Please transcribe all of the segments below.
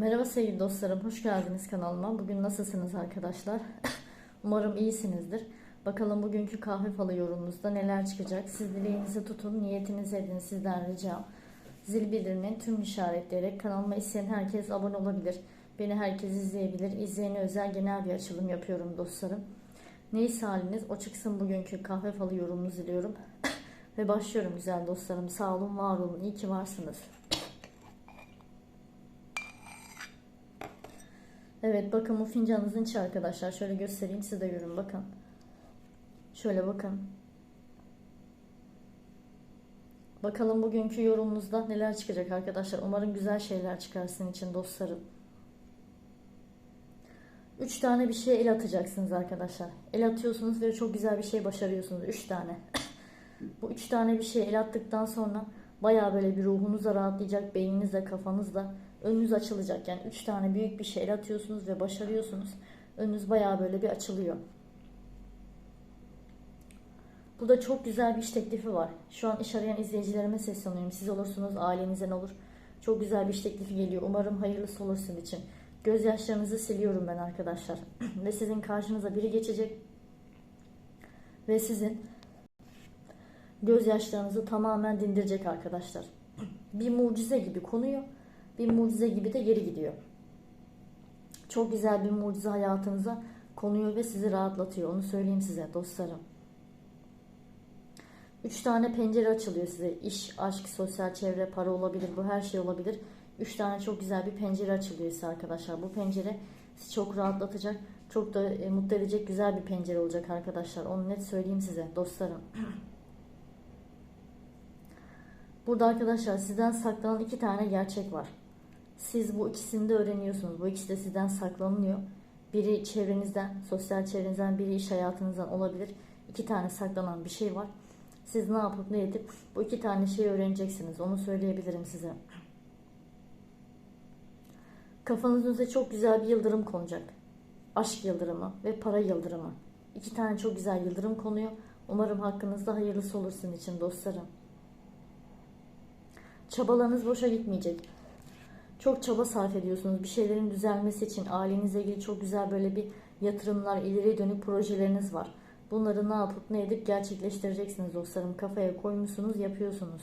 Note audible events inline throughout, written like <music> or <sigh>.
Merhaba sevgili dostlarım, hoş geldiniz kanalıma. Bugün nasılsınız arkadaşlar? <laughs> Umarım iyisinizdir. Bakalım bugünkü kahve falı yorumunuzda neler çıkacak? Siz dileğinizi tutun, niyetinizi edin sizden ricam. Zil bildirimini tüm işaretleyerek kanalıma isteyen herkes abone olabilir. Beni herkes izleyebilir. İzleyene özel genel bir açılım yapıyorum dostlarım. Neyse haliniz o çıksın bugünkü kahve falı yorumunuzu diliyorum. <laughs> Ve başlıyorum güzel dostlarım. Sağ olun, var olun. İyi ki varsınız. Evet bakın bu fincanınızın içi arkadaşlar. Şöyle göstereyim siz de görün bakın. Şöyle bakın. Bakalım bugünkü yorumunuzda neler çıkacak arkadaşlar. Umarım güzel şeyler çıkarsın için dostlarım. Üç tane bir şeye el atacaksınız arkadaşlar. El atıyorsunuz ve çok güzel bir şey başarıyorsunuz. Üç tane. <laughs> Bu üç tane bir şey el attıktan sonra baya böyle bir ruhunuz da rahatlayacak. Beyniniz de önünüz açılacak. Yani üç tane büyük bir şey el atıyorsunuz ve başarıyorsunuz. Önünüz baya böyle bir açılıyor. Burada çok güzel bir iş teklifi var. Şu an iş arayan izleyicilerime sesleniyorum. Siz olursunuz, ailenizden olur. Çok güzel bir iş teklifi geliyor. Umarım hayırlısı olur sizin için. Gözyaşlarınızı siliyorum ben arkadaşlar. <clears throat> ve sizin karşınıza biri geçecek. Ve sizin gözyaşlarınızı tamamen dindirecek arkadaşlar. <clears throat> Bir mucize gibi konuyor. Bir mucize gibi de geri gidiyor. Çok güzel bir mucize hayatınıza konuyor ve sizi rahatlatıyor. Onu söyleyeyim size dostlarım. Üç tane pencere açılıyor size. İş, aşk, sosyal çevre, para olabilir. Bu her şey olabilir. Üç tane çok güzel bir pencere açılıyor size arkadaşlar. Bu pencere sizi çok rahatlatacak. Çok da e, mutlu edecek güzel bir pencere olacak arkadaşlar. Onu net söyleyeyim size dostlarım. <clears throat> Burada arkadaşlar sizden saklanan iki tane gerçek var. Siz bu ikisini de öğreniyorsunuz. Bu ikisi de sizden saklanıyor. Biri çevrenizden, sosyal çevrenizden, biri iş hayatınızdan olabilir. İki tane saklanan bir şey var. Siz ne yapıp ne edip bu iki tane şeyi öğreneceksiniz. Onu söyleyebilirim size. Kafanızın çok güzel bir yıldırım konacak. Aşk yıldırımı ve para yıldırımı. İki tane çok güzel yıldırım konuyor. Umarım hakkınızda hayırlısı olur sizin için dostlarım. Çabalarınız boşa gitmeyecek. Çok çaba sarf ediyorsunuz. Bir şeylerin düzelmesi için ailenizle ilgili çok güzel böyle bir yatırımlar, ileri dönük projeleriniz var. Bunları ne yapıp ne edip gerçekleştireceksiniz dostlarım. Kafaya koymuşsunuz, yapıyorsunuz.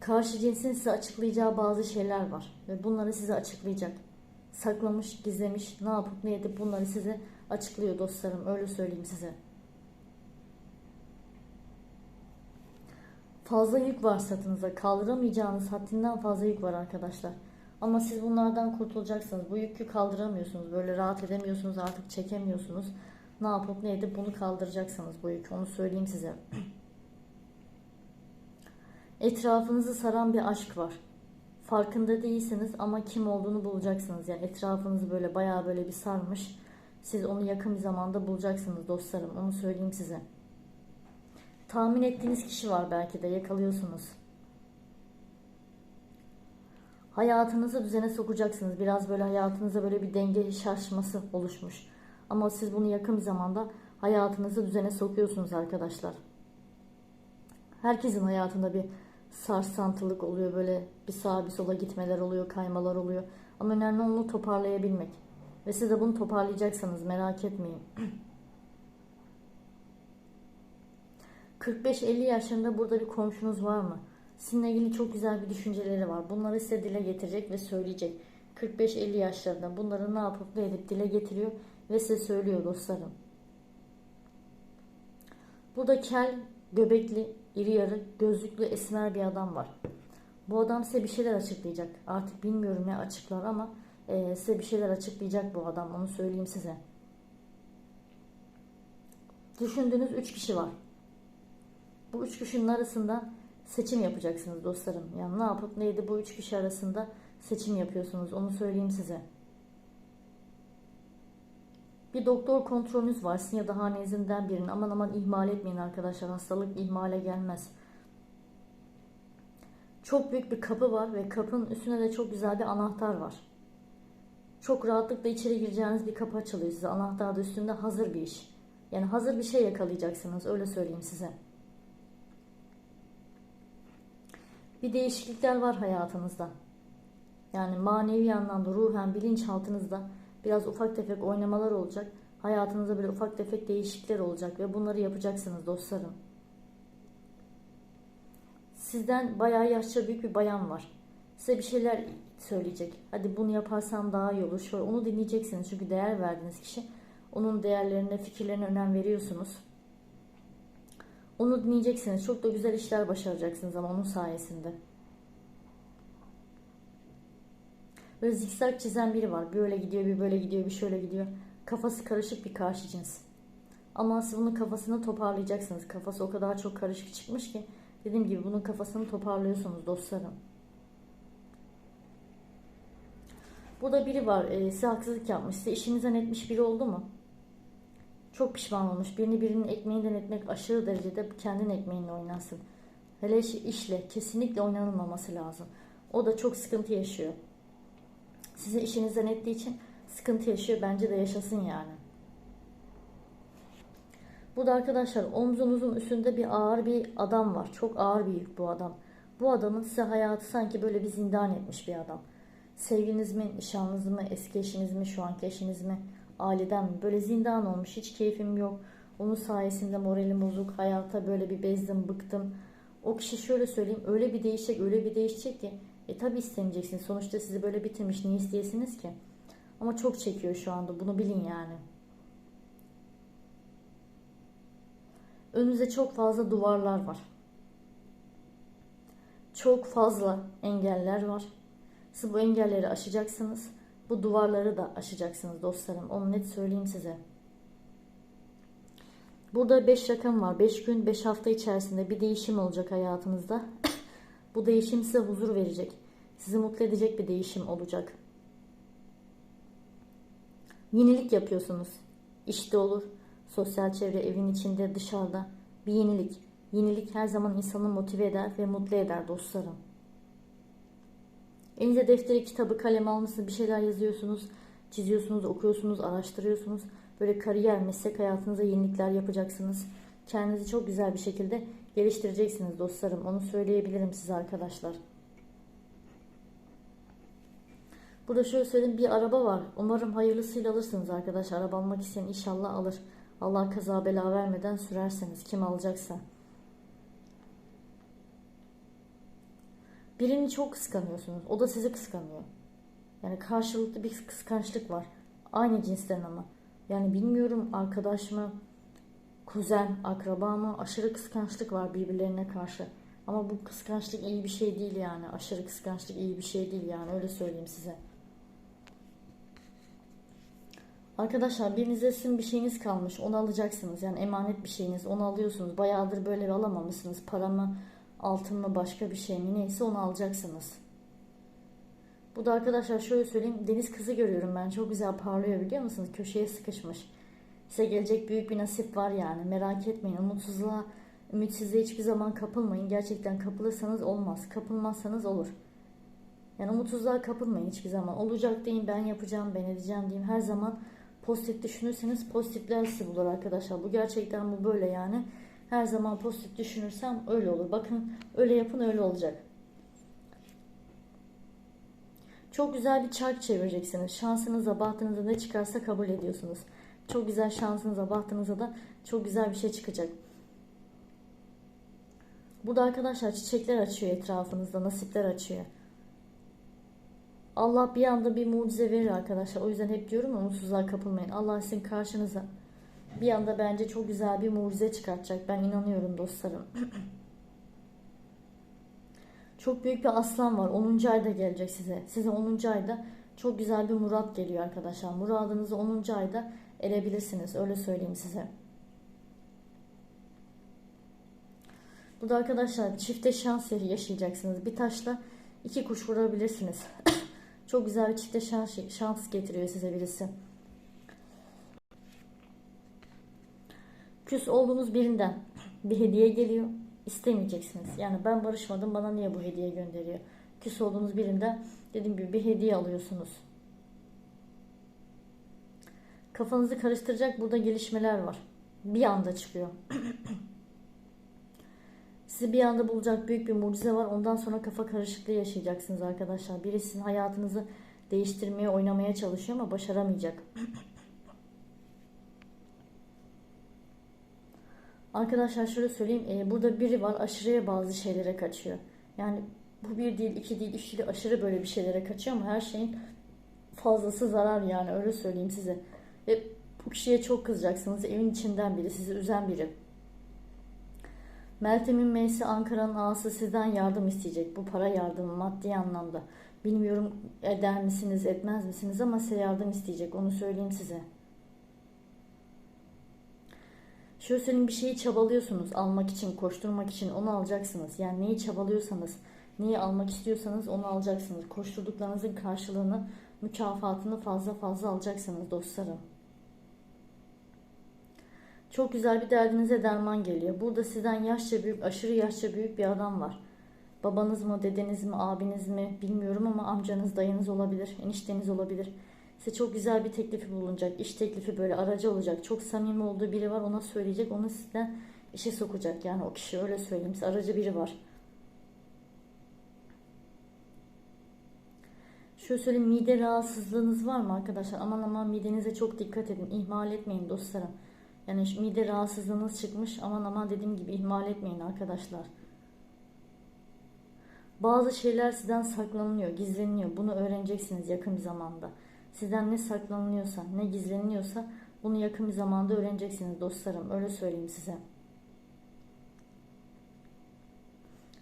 Karşı cinsin size açıklayacağı bazı şeyler var. Ve bunları size açıklayacak. Saklamış, gizlemiş, ne yapıp ne edip bunları size açıklıyor dostlarım. Öyle söyleyeyim size. Fazla yük var sırtınızda. Kaldıramayacağınız haddinden fazla yük var arkadaşlar. Ama siz bunlardan kurtulacaksınız. Bu yükü kaldıramıyorsunuz. Böyle rahat edemiyorsunuz. Artık çekemiyorsunuz. Ne yapıp ne edip bunu kaldıracaksınız bu yükü. Onu söyleyeyim size. <clears throat> Etrafınızı saran bir aşk var. Farkında değilsiniz ama kim olduğunu bulacaksınız. Yani etrafınızı böyle bayağı böyle bir sarmış. Siz onu yakın bir zamanda bulacaksınız dostlarım. Onu söyleyeyim size. Tahmin ettiğiniz kişi var belki de yakalıyorsunuz. Hayatınızı düzene sokacaksınız. Biraz böyle hayatınıza böyle bir denge şaşması oluşmuş. Ama siz bunu yakın bir zamanda hayatınızı düzene sokuyorsunuz arkadaşlar. Herkesin hayatında bir sarsantılık oluyor. Böyle bir sağa bir sola gitmeler oluyor, kaymalar oluyor. Ama önemli onu toparlayabilmek. Ve siz de bunu toparlayacaksınız merak etmeyin. <clears throat> 45-50 yaşlarında burada bir komşunuz var mı? Sizinle ilgili çok güzel bir düşünceleri var. Bunları size dile getirecek ve söyleyecek. 45-50 yaşlarında bunları ne yapıp ne edip dile getiriyor ve size söylüyor dostlarım. Burada kel, göbekli, iri yarı, gözlüklü, esmer bir adam var. Bu adam size bir şeyler açıklayacak. Artık bilmiyorum ne açıklar ama e, size bir şeyler açıklayacak bu adam. Onu söyleyeyim size. Düşündüğünüz üç kişi var. Bu üç kişinin arasında seçim yapacaksınız dostlarım. Yani ne yapıp neydi bu üç kişi arasında seçim yapıyorsunuz. Onu söyleyeyim size. Bir doktor kontrolünüz var. Sizin ya da hanenizden birinin. Aman aman ihmal etmeyin arkadaşlar. Hastalık ihmale gelmez. Çok büyük bir kapı var ve kapının üstünde de çok güzel bir anahtar var. Çok rahatlıkla içeri gireceğiniz bir kapı açılıyor size. Anahtar da üstünde hazır bir iş. Yani hazır bir şey yakalayacaksınız. Öyle söyleyeyim size. Bir değişiklikler var hayatınızda. Yani manevi anlamda, ruhen, bilinçaltınızda biraz ufak tefek oynamalar olacak. Hayatınızda böyle ufak tefek değişiklikler olacak ve bunları yapacaksınız dostlarım. Sizden bayağı yaşça büyük bir bayan var. Size bir şeyler söyleyecek. Hadi bunu yaparsan daha iyi olur. Şöyle onu dinleyeceksiniz. Çünkü değer verdiğiniz kişi. Onun değerlerine, fikirlerine önem veriyorsunuz. Onu dinleyeceksiniz. Çok da güzel işler başaracaksınız ama onun sayesinde. Böyle zikzak çizen biri var. Bir öyle gidiyor, bir böyle gidiyor, bir şöyle gidiyor. Kafası karışık bir karşı cins. Ama siz bunun kafasını toparlayacaksınız. Kafası o kadar çok karışık çıkmış ki. Dediğim gibi bunun kafasını toparlıyorsunuz dostlarım. Burada biri var. E, size haksızlık yapmış. Size işinizden etmiş biri oldu mu? Çok pişman olmuş. Birini birinin ekmeğinden etmek aşırı derecede kendin ekmeğinle oynarsın. Hele iş- işle kesinlikle oynanılmaması lazım. O da çok sıkıntı yaşıyor. Sizi işinizden ettiği için sıkıntı yaşıyor. Bence de yaşasın yani. Bu da arkadaşlar omzunuzun üstünde bir ağır bir adam var. Çok ağır bir yük bu adam. Bu adamın size hayatı sanki böyle bir zindan etmiş bir adam. Sevginiz mi, nişanlınız mı, eski eşiniz mi, şu anki eşiniz mi, aileden? Böyle zindan olmuş. Hiç keyfim yok. Onun sayesinde moralim bozuk. Hayata böyle bir bezdim, bıktım. O kişi şöyle söyleyeyim. Öyle bir değişecek, öyle bir değişecek ki. E tabi istemeyeceksin. Sonuçta sizi böyle bitirmiş. Niye isteyesiniz ki? Ama çok çekiyor şu anda. Bunu bilin yani. Önünüzde çok fazla duvarlar var. Çok fazla engeller var. Siz bu engelleri aşacaksınız. Bu duvarları da aşacaksınız dostlarım. Onu net söyleyeyim size. Burada 5 rakam var. 5 gün, 5 hafta içerisinde bir değişim olacak hayatınızda. <coughs> bu değişim size huzur verecek. Sizi mutlu edecek bir değişim olacak. Yenilik yapıyorsunuz. İşte olur, sosyal çevre, evin içinde, dışarıda. Bir yenilik. Yenilik her zaman insanı motive eder ve mutlu eder dostlarım. Elinize defteri, kitabı, kalem almışsınız, bir şeyler yazıyorsunuz, çiziyorsunuz, okuyorsunuz, araştırıyorsunuz. Böyle kariyer, meslek hayatınıza yenilikler yapacaksınız. Kendinizi çok güzel bir şekilde geliştireceksiniz dostlarım. Onu söyleyebilirim size arkadaşlar. Burada şöyle söyleyeyim bir araba var. Umarım hayırlısıyla alırsınız arkadaşlar. Araba almak isteyen inşallah alır. Allah kaza bela vermeden sürerseniz kim alacaksa. Birini çok kıskanıyorsunuz. O da sizi kıskanıyor. Yani karşılıklı bir kıskançlık var. Aynı cinsten ama. Yani bilmiyorum arkadaş mı, kuzen, akraba mı aşırı kıskançlık var birbirlerine karşı. Ama bu kıskançlık iyi bir şey değil yani. Aşırı kıskançlık iyi bir şey değil yani öyle söyleyeyim size. Arkadaşlar birinize sizin bir şeyiniz kalmış. Onu alacaksınız. Yani emanet bir şeyiniz. Onu alıyorsunuz. Bayağıdır böyle alamamışsınız. Para mı, altın mı, başka bir şey mi neyse onu alacaksınız. Bu da arkadaşlar şöyle söyleyeyim. Deniz kızı görüyorum ben. Çok güzel parlıyor biliyor musunuz? Köşeye sıkışmış. Size gelecek büyük bir nasip var yani. Merak etmeyin. Umutsuzluğa, ümitsizliğe hiçbir zaman kapılmayın. Gerçekten kapılırsanız olmaz. Kapılmazsanız olur. Yani umutsuzluğa kapılmayın hiçbir zaman. Olacak deyin ben yapacağım, ben edeceğim diyeyim. Her zaman pozitif düşünürseniz pozitifler sizi bulur arkadaşlar. Bu gerçekten bu böyle yani. Her zaman pozitif düşünürsem öyle olur. Bakın öyle yapın öyle olacak. Çok güzel bir çark çevireceksiniz. Şansınıza, bahtınıza ne çıkarsa kabul ediyorsunuz. Çok güzel şansınıza, bahtınıza da çok güzel bir şey çıkacak. Burada arkadaşlar çiçekler açıyor etrafınızda, nasipler açıyor. Allah bir anda bir mucize verir arkadaşlar. O yüzden hep diyorum umutsuzluğa kapılmayın. Allah sizin karşınıza bir anda bence çok güzel bir mucize çıkartacak. Ben inanıyorum dostlarım. <clears throat> çok büyük bir aslan var. 10. ayda gelecek size. Size 10. ayda çok güzel bir murat geliyor arkadaşlar. Muradınızı 10. ayda erebilirsiniz. Öyle söyleyeyim size. Burada arkadaşlar çifte şans yaşayacaksınız. Bir taşla iki kuş vurabilirsiniz. <clears throat> Çok güzel bir çifte şans, şans getiriyor size birisi. Küs olduğunuz birinden bir hediye geliyor. istemeyeceksiniz. Yani ben barışmadım bana niye bu hediye gönderiyor? Küs olduğunuz birinden dediğim gibi bir hediye alıyorsunuz. Kafanızı karıştıracak burada gelişmeler var. Bir anda çıkıyor. <clears throat> Sizi bir anda bulacak büyük bir mucize var. Ondan sonra kafa karışıklığı yaşayacaksınız arkadaşlar. Biri sizin hayatınızı değiştirmeye, oynamaya çalışıyor ama başaramayacak. <clears throat> Arkadaşlar şöyle söyleyeyim. e, burada biri var aşırıya bazı şeylere kaçıyor. Yani bu bir değil, iki değil, üç değil aşırı böyle bir şeylere kaçıyor ama her şeyin fazlası zarar yani öyle söyleyeyim size. Ve bu kişiye çok kızacaksınız. Evin içinden biri, sizi üzen biri. Meltem'in M'si Ankara'nın A'sı sizden yardım isteyecek. Bu para yardımı maddi anlamda. Bilmiyorum eder misiniz, etmez misiniz ama size yardım isteyecek. Onu söyleyeyim size. Şöyle söyleyeyim bir şeyi çabalıyorsunuz almak için, koşturmak için onu alacaksınız. Yani neyi çabalıyorsanız, neyi almak istiyorsanız onu alacaksınız. Koşturduklarınızın karşılığını, mükafatını fazla fazla alacaksınız dostlarım. Çok güzel bir derdinize derman geliyor. Burada sizden yaşça büyük, aşırı yaşça büyük bir adam var. Babanız mı, dedeniz mi, abiniz mi bilmiyorum ama amcanız, dayınız olabilir, enişteniz olabilir. Size çok güzel bir teklifi bulunacak. İş teklifi böyle aracı olacak. Çok samimi olduğu biri var ona söyleyecek. Onu sizden işe sokacak. Yani o kişi öyle söyleyeyim size. Aracı biri var. Şöyle söyleyeyim mide rahatsızlığınız var mı arkadaşlar? Aman aman midenize çok dikkat edin. İhmal etmeyin dostlarım. Yani mide rahatsızlığınız çıkmış. Aman aman dediğim gibi ihmal etmeyin arkadaşlar. Bazı şeyler sizden saklanıyor, gizleniyor. Bunu öğreneceksiniz yakın bir zamanda. Sizden ne saklanıyorsa, ne gizleniyorsa bunu yakın bir zamanda öğreneceksiniz dostlarım. Öyle söyleyeyim size.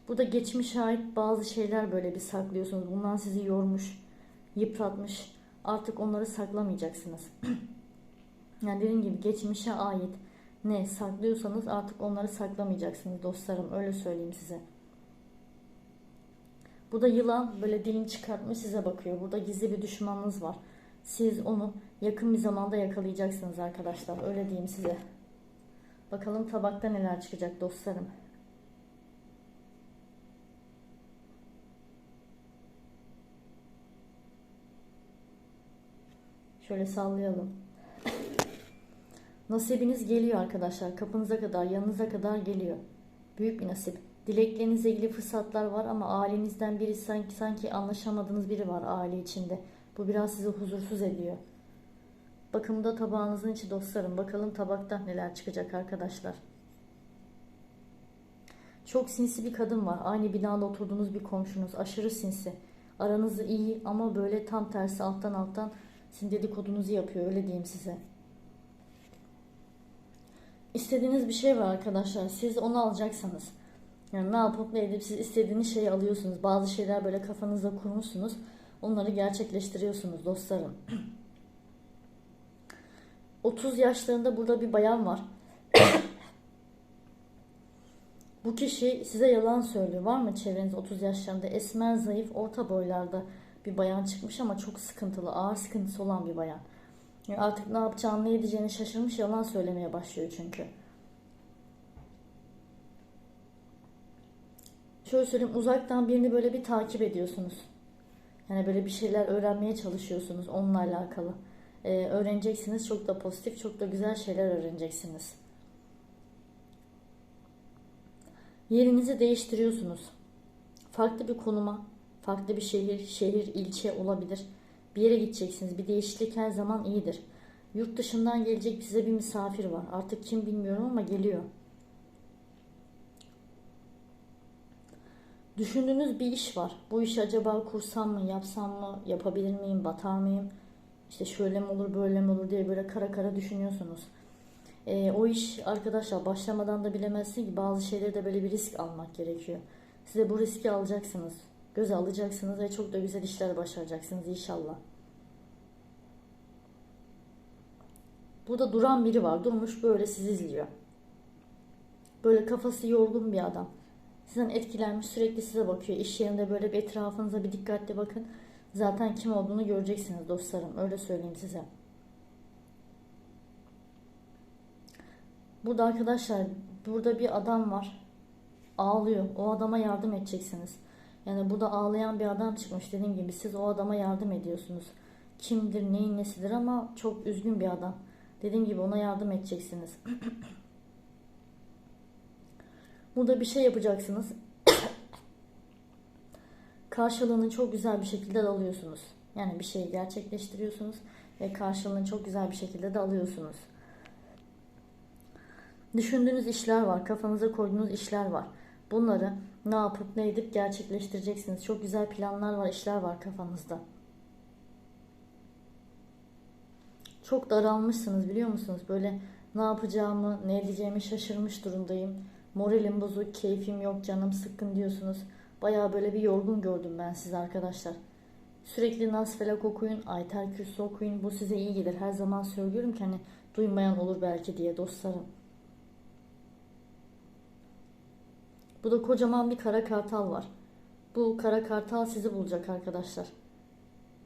Burada geçmişe ait bazı şeyler böyle bir saklıyorsunuz. Bundan sizi yormuş, yıpratmış. Artık onları saklamayacaksınız. <clears throat> yani dediğim gibi geçmişe ait ne saklıyorsanız artık onları saklamayacaksınız dostlarım. Öyle söyleyeyim size. Burada yılan böyle dilini çıkartmış size bakıyor. Burada gizli bir düşmanınız var. Siz onu yakın bir zamanda yakalayacaksınız arkadaşlar. Öyle diyeyim size. Bakalım tabakta neler çıkacak dostlarım. Şöyle sallayalım. Nasibiniz geliyor arkadaşlar. Kapınıza kadar, yanınıza kadar geliyor. Büyük bir nasip. Dileklerinizle ilgili fırsatlar var ama ailenizden biri sanki sanki anlaşamadığınız biri var aile içinde. Bu biraz sizi huzursuz ediyor. Bakımda tabağınızın içi dostlarım. Bakalım tabakta neler çıkacak arkadaşlar. Çok sinsi bir kadın var. Aynı binada oturduğunuz bir komşunuz. Aşırı sinsi. Aranız iyi ama böyle tam tersi alttan alttan sizin dedikodunuzu yapıyor. Öyle diyeyim size. İstediğiniz bir şey var arkadaşlar. Siz onu alacaksanız. Yani ne yapıp ne edip siz istediğiniz şeyi alıyorsunuz. Bazı şeyler böyle kafanızda kurmuşsunuz. Onları gerçekleştiriyorsunuz dostlarım. <clears throat> 30 yaşlarında burada bir bayan var. <clears throat> Bu kişi size yalan söylüyor. Var mı çevreniz 30 yaşlarında esmer, zayıf, orta boylarda bir bayan çıkmış ama çok sıkıntılı, ağır sıkıntısı olan bir bayan. Yani artık ne yapacağını, ne edeceğini şaşırmış, yalan söylemeye başlıyor çünkü. Şöyle söyleyeyim, uzaktan birini böyle bir takip ediyorsunuz. Yani böyle bir şeyler öğrenmeye çalışıyorsunuz onunla alakalı. Ee, öğreneceksiniz çok da pozitif, çok da güzel şeyler öğreneceksiniz. Yerinizi değiştiriyorsunuz. Farklı bir konuma, farklı bir şehir, şehir, ilçe olabilir. Bir yere gideceksiniz. Bir değişiklik her zaman iyidir. Yurt dışından gelecek size bir misafir var. Artık kim bilmiyorum ama geliyor. Düşündüğünüz bir iş var. Bu işi acaba kursam mı, yapsam mı, yapabilir miyim, batar mıyım? İşte şöyle mi olur, böyle mi olur diye böyle kara kara düşünüyorsunuz. E, o iş arkadaşlar başlamadan da bilemezsin ki bazı şeyleri de böyle bir risk almak gerekiyor. Size bu riski alacaksınız. Göze alacaksınız ve çok da güzel işler başaracaksınız inşallah. Burada duran biri var. Durmuş böyle sizi izliyor. Böyle kafası yorgun bir adam. Sizden etkilenmiş sürekli size bakıyor. İş yerinde böyle bir etrafınıza bir dikkatli bakın. Zaten kim olduğunu göreceksiniz dostlarım. Öyle söyleyeyim size. Burada arkadaşlar burada bir adam var. Ağlıyor. O adama yardım edeceksiniz. Yani burada ağlayan bir adam çıkmış dediğim gibi siz o adama yardım ediyorsunuz. Kimdir, neyin nesidir ama çok üzgün bir adam. Dediğim gibi ona yardım edeceksiniz. <clears throat> Burada bir şey yapacaksınız. <coughs> Karşılığını çok güzel bir şekilde de alıyorsunuz. Yani bir şeyi gerçekleştiriyorsunuz ve karşılığını çok güzel bir şekilde de alıyorsunuz. Düşündüğünüz işler var, kafanıza koyduğunuz işler var. Bunları ne yapıp ne edip gerçekleştireceksiniz. Çok güzel planlar var, işler var kafanızda. Çok daralmışsınız biliyor musunuz? Böyle ne yapacağımı, ne edeceğimi şaşırmış durumdayım. Moralim bozuk, keyfim yok, canım sıkkın diyorsunuz. Bayağı böyle bir yorgun gördüm ben sizi arkadaşlar. Sürekli Nasfelak okuyun, Ayter Kürsü okuyun. Bu size iyi gelir. Her zaman söylüyorum ki hani duymayan olur belki diye dostlarım. Bu da kocaman bir kara kartal var. Bu kara kartal sizi bulacak arkadaşlar.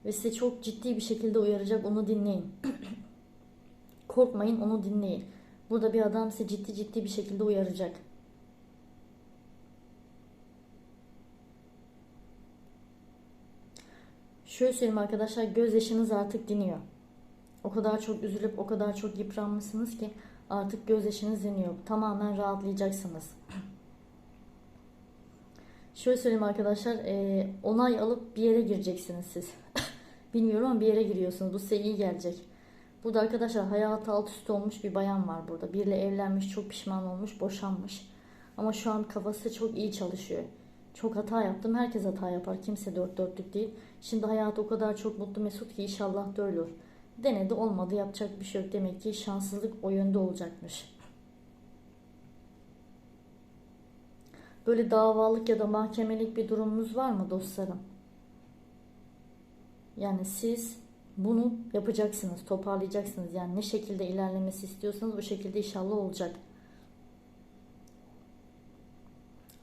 Ve sizi çok ciddi bir şekilde uyaracak. Onu dinleyin. <coughs> Korkmayın onu dinleyin. Burada bir adam sizi ciddi ciddi bir şekilde uyaracak. Şöyle söyleyeyim arkadaşlar gözyaşınız artık diniyor. O kadar çok üzülüp o kadar çok yıpranmışsınız ki artık gözyaşınız diniyor. Tamamen rahatlayacaksınız. Şöyle söyleyeyim arkadaşlar e, onay alıp bir yere gireceksiniz siz. <laughs> Bilmiyorum ama bir yere giriyorsunuz. Bu size iyi gelecek. Burada arkadaşlar hayatı alt üst olmuş bir bayan var burada. Biriyle evlenmiş, çok pişman olmuş, boşanmış. Ama şu an kafası çok iyi çalışıyor. Çok hata yaptım. Herkes hata yapar. Kimse dört dörtlük değil. Şimdi hayat o kadar çok mutlu mesut ki inşallah da olur. Denedi olmadı yapacak bir şey yok. Demek ki şanssızlık o yönde olacakmış. Böyle davalık ya da mahkemelik bir durumunuz var mı dostlarım? Yani siz bunu yapacaksınız, toparlayacaksınız. Yani ne şekilde ilerlemesi istiyorsanız o şekilde inşallah olacak.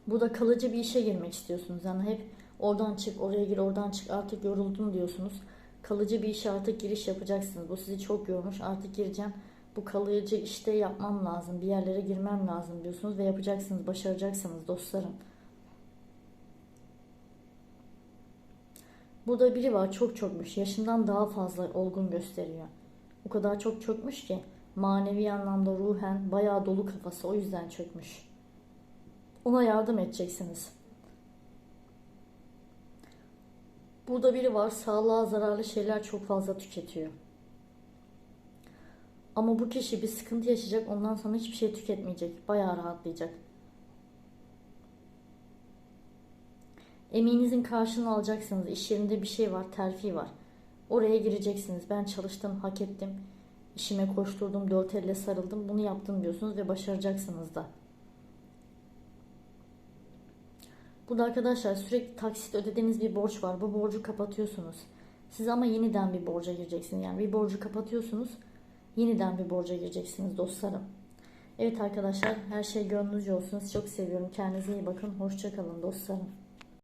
Bu da kalıcı bir işe girmek istiyorsunuz. Yani hep oradan çık, oraya gir, oradan çık artık yoruldum diyorsunuz. Kalıcı bir işe artık giriş yapacaksınız. Bu sizi çok yormuş. Artık gireceğim. Bu kalıcı işte yapmam lazım. Bir yerlere girmem lazım diyorsunuz ve yapacaksınız, başaracaksınız dostlarım. Burada biri var çok çökmüş. Yaşından daha fazla olgun gösteriyor. O kadar çok çökmüş ki manevi anlamda ruhen bayağı dolu kafası o yüzden çökmüş. Ona yardım edeceksiniz. Burada biri var sağlığa zararlı şeyler çok fazla tüketiyor. Ama bu kişi bir sıkıntı yaşayacak ondan sonra hiçbir şey tüketmeyecek. Bayağı rahatlayacak. Emeğinizin karşılığını alacaksınız. İş yerinde bir şey var, terfi var. Oraya gireceksiniz. Ben çalıştım, hak ettim. İşime koşturdum, dört elle sarıldım. Bunu yaptım diyorsunuz ve başaracaksınız da. Burada arkadaşlar sürekli taksit ödediğiniz bir borç var. Bu borcu kapatıyorsunuz. Siz ama yeniden bir borca gireceksiniz. Yani bir borcu kapatıyorsunuz. Yeniden bir borca gireceksiniz dostlarım. Evet arkadaşlar her şey gönlünüzce olsun. Çok seviyorum. Kendinize iyi bakın. Hoşçakalın dostlarım.